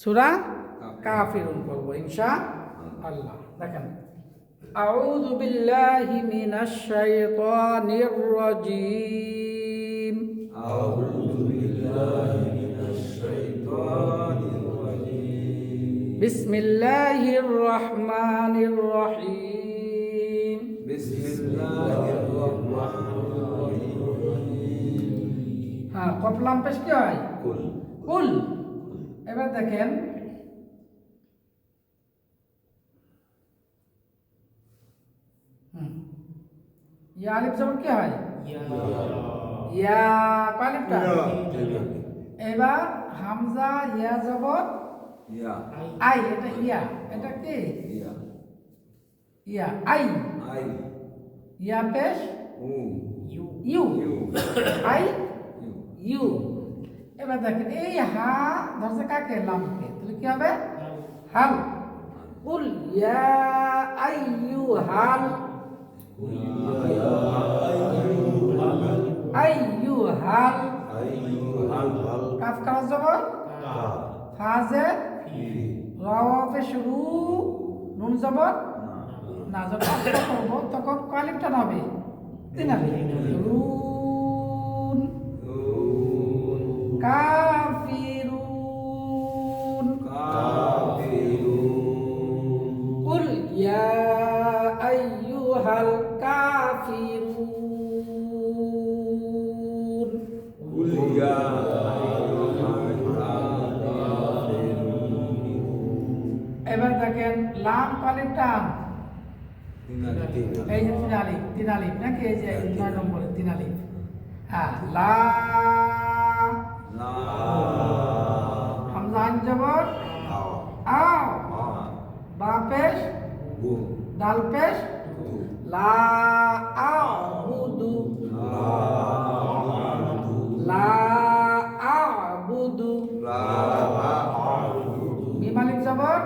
সুরা কাফিরুন করব ইনশা আল্লাহ দেখেন أعوذ بالله من الشيطان الرجيم أعوذ بالله من الشيطان الرجيم بسم الله الرحمن الرحيم بسم الله الرحمن الرحيم হ্যাঁ কপলাম পেশ কি হয় قل কুল এবার দেখেন। ইয়া আলিফ যেমন কি হয়? ইয়া। কালিফটা এবার হামজা ইয়া জবর আই এটা ইয়া। এটা কি? ইয়া। আই। ইয়া পেশ? ইউ। আই? ইউ। এবার দেখেন এই হা ধরছে কাকে? লামকে। তাহলে কি হবে? হাল। কুল ইয়া আইয়ুহাল আইয়ুহাল কাফ কাজ জবর? ফাজে? রাওয়াফে শুরু। নুন জবর? না। যখন করব। তখন কোয়ালিফটা হবে? তিন আলিফ রুন কাফিরুন قل يا أيها الكافرون قل يا এবার দেখেন লাম কালিফ টান এই যে তিন আলিফ তিন আলিফ নাকি এই যে নয় নম্বরে তিন আলিফ হ্যাঁ লা হামজা আইন জবর আও। বা পেশ? দাল পেশ? লা আবুদু। লা আবুদু। আলিফ জবর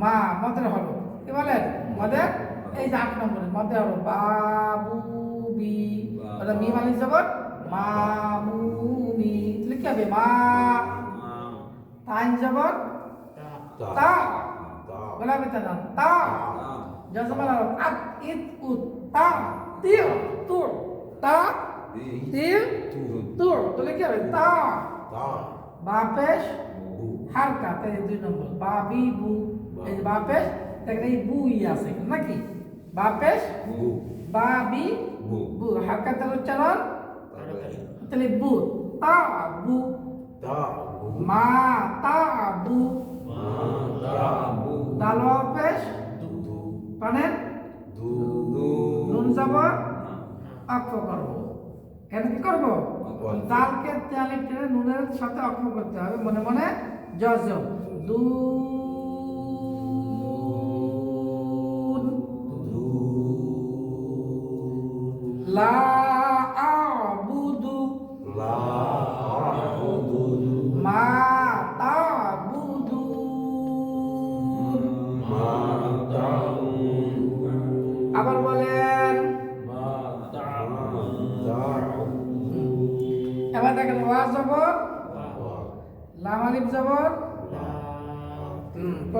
মা। মদের হলো কি বলেন? মদের? এই যে আট নম্বরে মদের হলো বাবু বি। ওটা মিম আলিফ জবর মামুমি তাহলে কি হবে? মা। তাইন জবর তা। বলা হবে তা। তা। জজমাল হলো আত ইত উত। তা। তির তুর তা। তির তুর তাহলে কি হবে? তা। বা। পেশ হালকা তাই দুই নম্বর। বা বি। বু। এই যে বা পেশ দেখেন এই বুই আছে নাকি? বা। পেশ বা। বি। বু হালকা তার উচ্চারণ। তাহলে বু তা বু। মা তা বু। দালো পেশ পানেন নুন যাবর অক্ষ করব। এখানে কি করব? দালকে তেলে টেনে নুনের সাথে অক্ষ করতে হবে। মনে মনে জজ দুন লা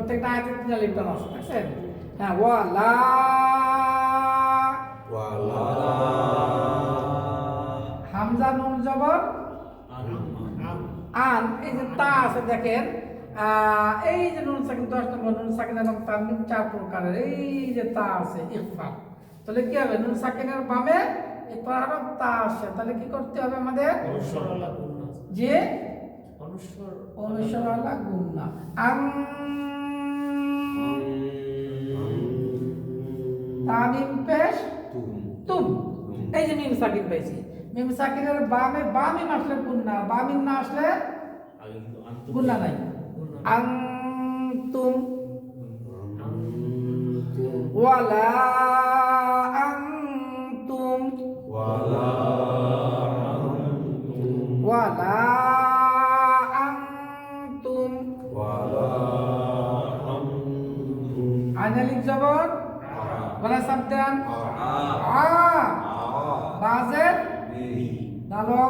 প্রত্যেকটা আয়াতে তিন আলিফ টান আছে? দেখছেন হ্যাঁ ওয়া লা হামজা নুন জবর আন। এই যে তা আছে দেখেন আহ, এই যে নুন সাকিন দশ নম্বর নুন সাকিন এবং তার নুন চার প্রকারের এই যে তা আছে ইফা তাহলে কি হবে? নুন সাকিনের বামে হরফ তা আসে তাহলে কি করতে হবে আমাদের? যে অনুসরণা গুন্না আং তামিম পেশ তুম। এই যে মিম সাকিন পেয়েছি। মিম সাকিনের বামে বামিম আসলে গুন্না বামিম না আসলে গুন্না নাই। আং তুম ওয়ালা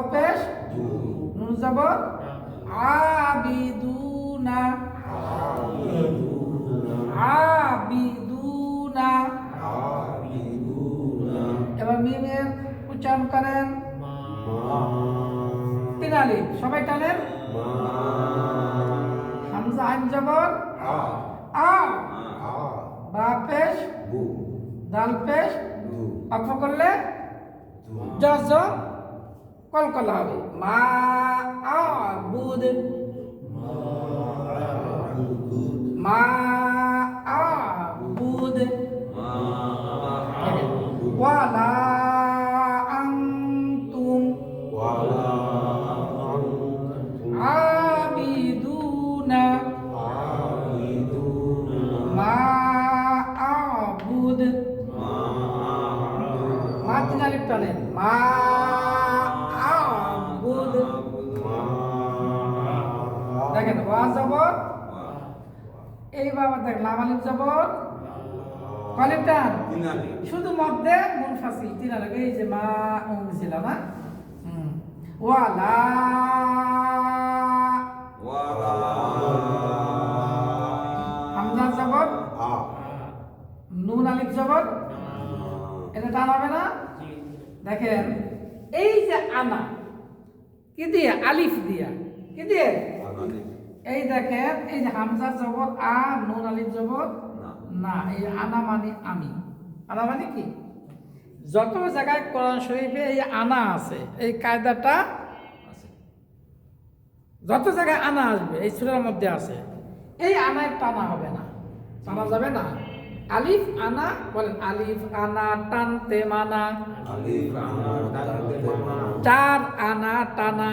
জবর পেশ নুন জবর আবিদুনা। আবিদুনা। এবার মিমের উচ্চারণ করেন। তিনালি সবাই টানেন। হামজা আইন জবর আ। বা। পেশ দাল পেশ অর্থ করলে জজ। কলকলা হবে। মা আ বুদ মা জবর? কলিফ টান? শুধু মধ্যে মুনফাসিল তিন আলিফ এই যে মা উম ছিল না? হুম। ওয়ালা। হামজা জবর? নুন আলিফ জবর? এটা টান হবে না? দেখেন এই যে আনা কি দিয়ে? আলিফ দিয়া। কি দিয়ে। এই দেখেন এই যে হামজা জবর আ নুন আলিফ জবর না। এই আনা মানে আমি। আনা মানে কি? যত জায়গায় কোরআন শরীফে এই আনা আছে এই কায়দাটা যত জায়গায় আনা আসবে এই সুরের মধ্যে আছে। এই আনায় টানা হবে না। টানা যাবে না। আলিফ আনা বলেন আলিফ আনা টানতে মানা। চার আনা টানা।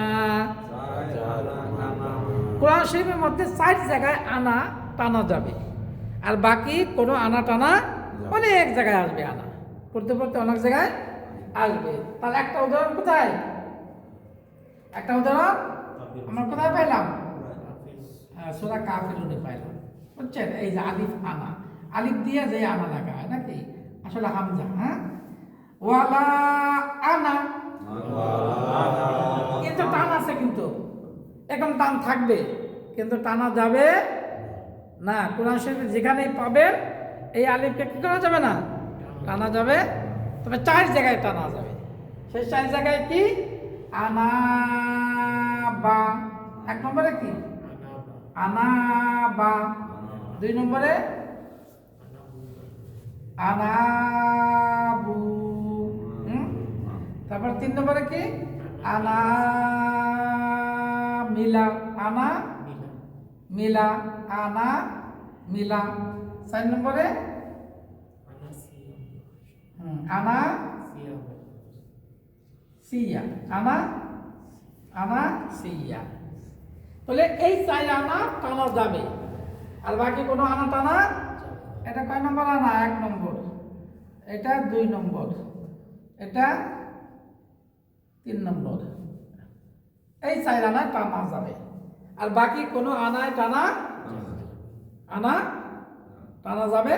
কোরআন শরীফের মধ্যে চার জায়গায় আনা টানা যাবে। আর বাকি কোনো আনা টানা অনেক জায়গায় আসবে আনা। পড়তে পড়তে অনেক জায়গায় আসবে। তাহলে একটা উদাহরণ কোথায়? একটা উদাহরণ? আমরা কোথায় পাইলাম? হ্যাঁ সোরা কাফিরুনে পাইলাম। বুঝছেন? এই যে আলিফ আনা। আলিফ দিয়ে যে আনা লাগা হয় নাকি? আসলে হামজা হ্যাঁ? ওয়ালা আনা। কিন্তু টান আছে কিন্তু। এখন টান থাকবে, কিন্তু টানা যাবে না। কোরআন শরীফ যেখানেই পাবেন, এই আলিফকে কি করা যাবে না? টানা যাবে। তবে চার জায়গায় টানা যাবে। সেই চার জায়গায় কি? আনা বা এক নম্বরে কি? আনা বা দুই নম্বরে? আনাবু? তারপর তিন নম্বরে কি? আনা মিলা আনা মিলা। আনা মিলা। চার নম্বরে? হুম, আনা সিয়া। আনা আনা সিয়া। তাহলে এই চাই আনা টানা যাবে। আর বাকি কোনো আনা টানা? এটা কয় নম্বর আনা? এক নম্বর। এটা দুই নম্বর। এটা তিন নম্বর। এই চাই আনা টানা যাবে। আর বাকি কোনো আনায় টানা? আনা? টানা যাবে?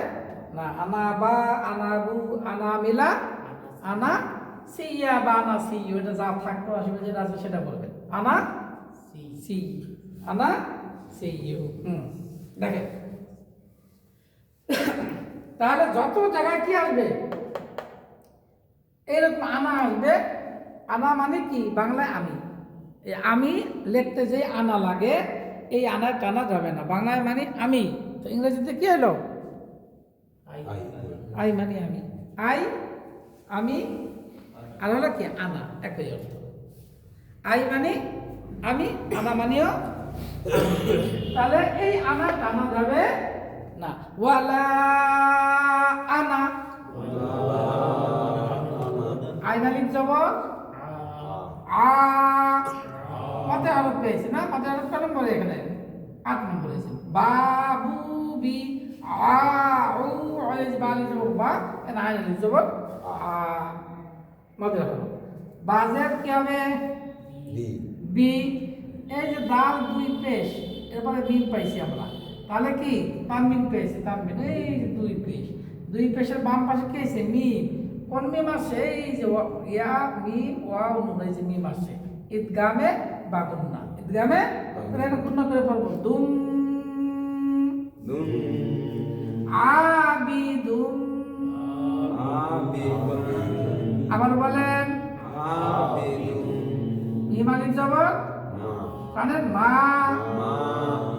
না আনা বা আনা বু আনা মিলা আনা সিয়া বা আনা সি ওটা যা থাকতো আসবে যেটা আছে সেটা বলবেন আনা সি আনা সি ইউ হুম দেখেন। তাহলে যত জায়গায় কি আসবে? এরকম আনা আসবে। আনা মানে কি? বাংলায় আমি। আমি লিখতে যে আনা লাগে এই আনায় টানা যাবে না। বাংলায় মানে আমি। তো ইংরেজিতে কি হলো? আই। মানে আমি। আই আমি আর হলো কি? আনা একই অর্থ। আই মানে আমি আনা মানেও তাহলে এই আনা টানা যাবে না। ওয়ালা আনা। আইনালিক জবর আ। কত আরব পেয়েছে না? কত আরব কত নম্বরে এখানে? আট নম্বরে আছে বাবু বি আ উ আলিজ বালি জবর বা এখানে আইনালিক জবর আ মধ্যে হলো বাজের কি হবে? বি। এই যে দাল দুই পেশ এরপরে মিম পাইছি আমরা। তাহলে কি? তানমিন পেয়েছি তানমিন এই যে দুই পেশ। দুই পেশের বাম পাশে কি আছে? মিম। কোন মিম আসছে? এই যে ইয়া মিম ওয়া নুন এই যে মিম আসছে। ঈদগামে বা গুন্না। তাহলে গুন্না করে পড়ব। দুম আবিদুম আবার বলেন আলিফ জবর টানেন মা। মা।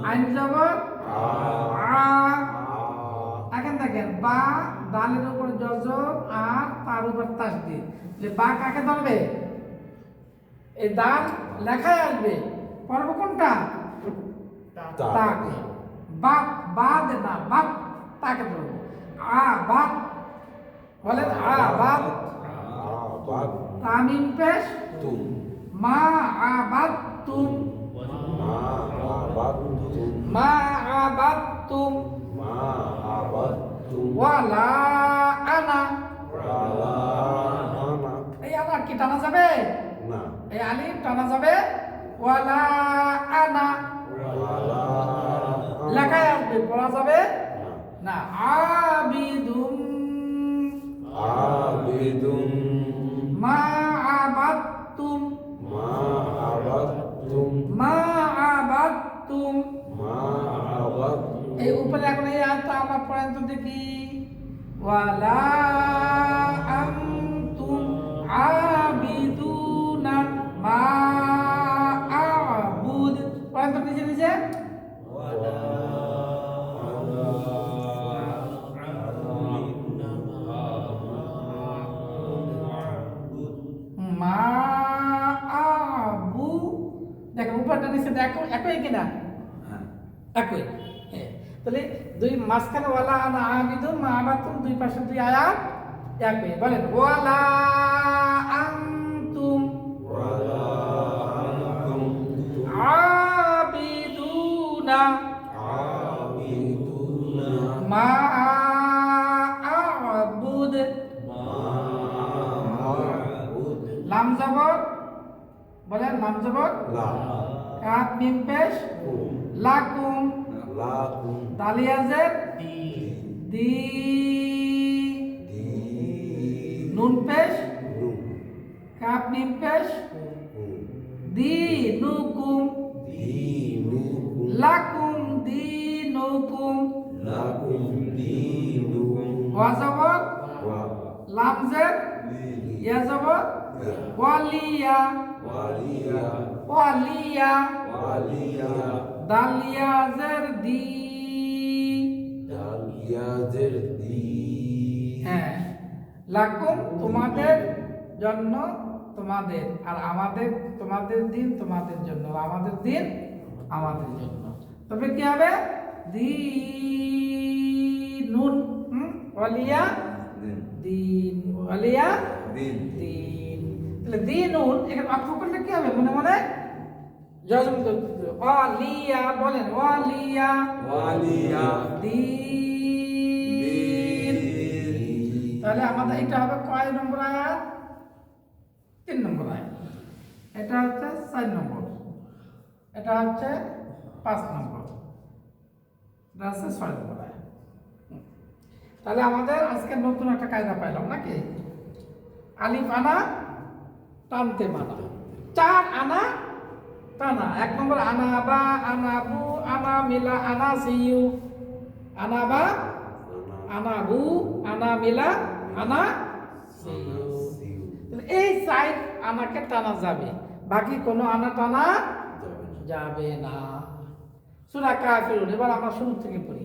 আইন জবর আ। আ। আ। এখন দেখেন বা দালের উপর জজর আর তার উপর তাসদিদ যে বা কাকে ধরবে? এই দাল লেখায় আসবে। পর্ব কোনটা? তাকে বাপ বাদ না বাপ তাকে ধরবো। আ বাপ বলেন আ আবাদ তামিম পেশ। তুম। মা আবাদ তুম। মা আবাদ তুম। ওয়ালা আনা। এই আনা কি টানা যাবে? এই আলিফ টানা যাবে। ওয়ালা আনা। লেখায় আসবে পড়া যাবে। না আবিদুম। আবিদুম। মা আবাদতুম। মা আবাদ তুম মা আবাদতুম। মা আবাদ এই উপরে এখন এই আয়াতটা আমরা পড়েন তো দেখি। ওয়ালা আনতুম আবিদুনা মা আবুদ। পড়েন তো নিজে নিজে মা আবু দেখেন উপরটা নিচে একই একই কিনা? একই। হ্যাঁ। তাহলে দুই মাঝখানে ওয়ালা আনা আবিদুম মা আবাতুম দুই পাশে দুই আয়াত একই। বলেন ওয়ালা লাম জবর বলেন লাম জবর কাপ মিম পেশ? লাকুম lakum দালিয়াজের di দি। নুন পেশ? কাপ মিম পেশ? দি নুকুম dinukum লাকুম দিনুকুম lakum dinukum ওয়াজাবত wa লামজের li ইয়াজাবত ya ওয়ালিয়া। waliya ওয়ালিয়া। waliya দালিয়াজের দি। dal yazir di হ্যাঁ। লাকুম তোমাদের জন্য তোমাদের আর আমাদের তোমাদের দিন তোমাদের জন্য আমাদের দিন আমাদের জন্য। তবে কি হবে? দিনুন হুম ওয়ালিয়া দিন ওয়ালিয়া din দিন। তাহলে দিনুন এখানে অক্ষ করলে কি হবে? মনে মনে? জজম করতে। ওয়ালিয়া বলেন ওয়ালিয়া। waliya দিন। তাহলে আমাদের এটা হবে কয় নম্বর আয়াত? তিন নম্বর আয়াত। এটা হচ্ছে চার নম্বর। এটা হচ্ছে পাঁচ নম্বর। এটা হচ্ছে ছয় নম্বর আয়াত। তাহলে আমাদের আজকে নতুন একটা কায়দা পাইলাম নাকি? আলিফ আনা টানতে মানা। চার আনা টানা। এক নম্বর আনা বা আনা বু আনা মিলা আনা সিউ আনা বা আনা বু আনা মিলা আনা এই সাইড আনাকে টানা যাবে। বাকি কোনো আনা টানা যাবে না। সূরা কাফিরুন এবার আমরা শুরু থেকে পড়ি।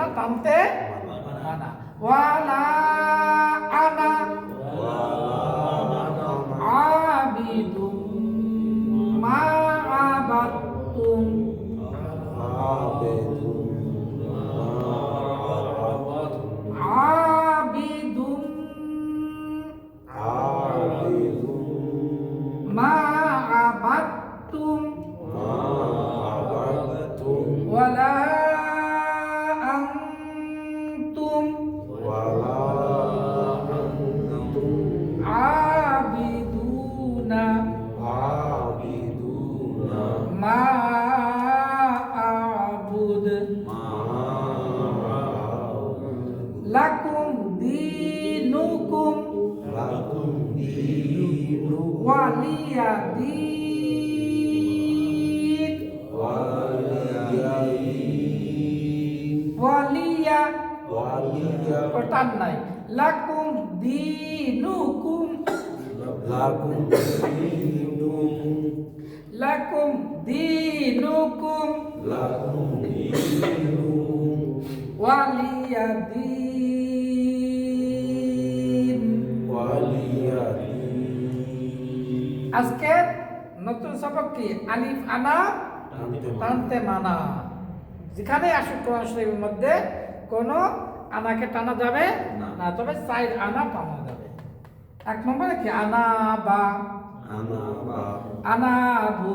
এই আনা ওয়ালিয়া দিন ওয়ালিয়া ওটার নাই লাকুম দিনুকুম লাকুম দিনুকুম ওয়ালিয়া দিন আজকে নতুন সবক কি? আলিফ আনা টানতে মানা। যেখানে আসুক কোরআন শরীফের মধ্যে কোনো আনাকে টানা যাবে না। তবে সাইড আনা টানা যাবে। এক নম্বরে কি? আনা বা। আনা আবু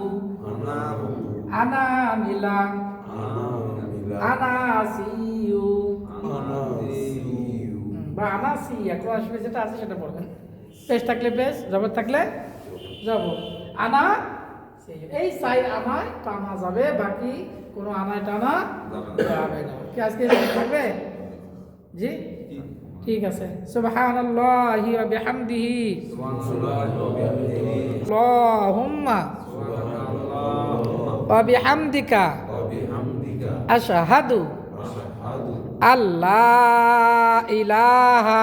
আনা নীলা আনা সিউ। বা আনা সিয়া। কোরআন শরীফে যেটা আছে সেটা পড়বেন। পেশ থাকলে পেশ জবর থাকলে যাব। আনা এই সাইড আনায় টানা যাবে বাকি কোনো আনায় টানা যাবে না। কি আজকে থাকবে? জি? ঠিক আছে। সুবহানাল্লাহি ওয়া বিহামদিহি। আল্লাহুম্মা ওয়া বিহামদিকা। আশহাদু আল্লাহ ইলাহা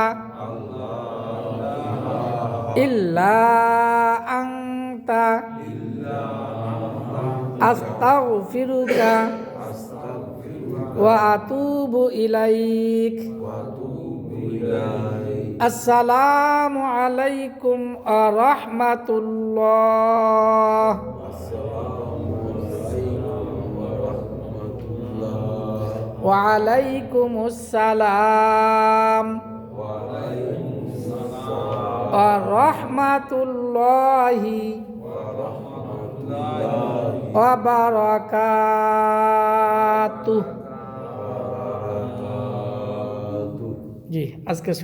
ইল্লা আনতা আস্তাগফিরুকা ওয়া আতুবু ইলাইক আসসালামু আলাইকুম ওয়া রাহমাতুল্লাহ ওয়া আলাইকুমুস সালাম ওয়া বারাকাতুহু জি আজকে